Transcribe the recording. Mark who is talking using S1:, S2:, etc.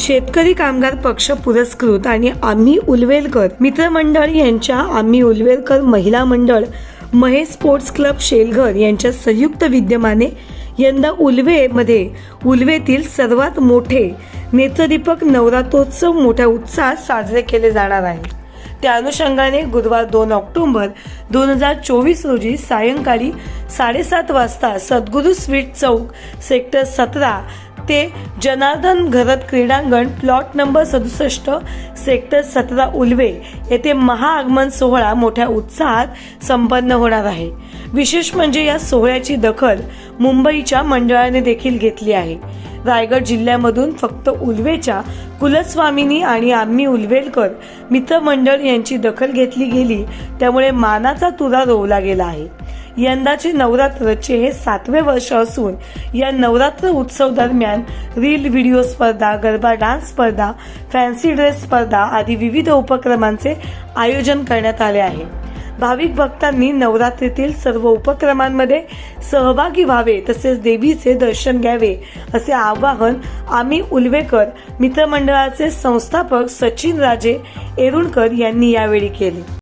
S1: शेतकरी कामगार पक्ष पुरस्कृत आणि आम्ही उलवेलकर मित्रमंडळ यांच्या आम्ही उलवेलकर महिला मंडळ महेश स्पोर्ट्स क्लब शेलघर यांच्या संयुक्त विद्यमाने यंदा उलवेमध्ये उलवेतील सर्वात मोठे नेत्रदीपक नवरात्रोत्सव मोठ्या उत्साहात साजरे केले जाणार आहे. त्या अनुषंगाने गुरुवार दोन ऑक्टोबर दोन हजार चोवीस रोजी सायंकाळी साडेसात वाजता सद्गुरू स्वीट चौक सेक्टर सतरा ते जनार्दन घरत क्रीडांगण प्लॉट नंबर सदुसष्ट सेक्टर सतरा उलवे येथे महाआगमन सोहळा मोठ्या उत्साहात संपन्न होणार आहे. विशेष म्हणजे या सोहळ्याची दखल मुंबईच्या मंडळाने देखील घेतली आहे. रायगड जिल्ह्यामधून फक्त उलवेच्या कुलस्वामिनी आणि आम्ही उलवेलकर मित्रमंडळ यांची दखल घेतली गेली त्यामुळे मानाचा तुरा रोवला गेला आहे. यंदाचे नवरात्रचे हे सातवे वर्ष असून या नवरात्र उत्सव दरम्यान रील व्हिडिओ स्पर्धा गरबा डान्स स्पर्धा फॅन्सी ड्रेस स्पर्धा आदी विविध उपक्रमांचे आयोजन करण्यात आले आहे. भाविक भक्तांनी नवरात्रीतील सर्व उपक्रमांमध्ये सहभागी व्हावे तसेच देवीचे दर्शन घ्यावे असे आवाहन आम्ही उलवेकर मित्रमंडळाचे संस्थापक सचिन राजे एरुणकर यांनी यावेळी केले.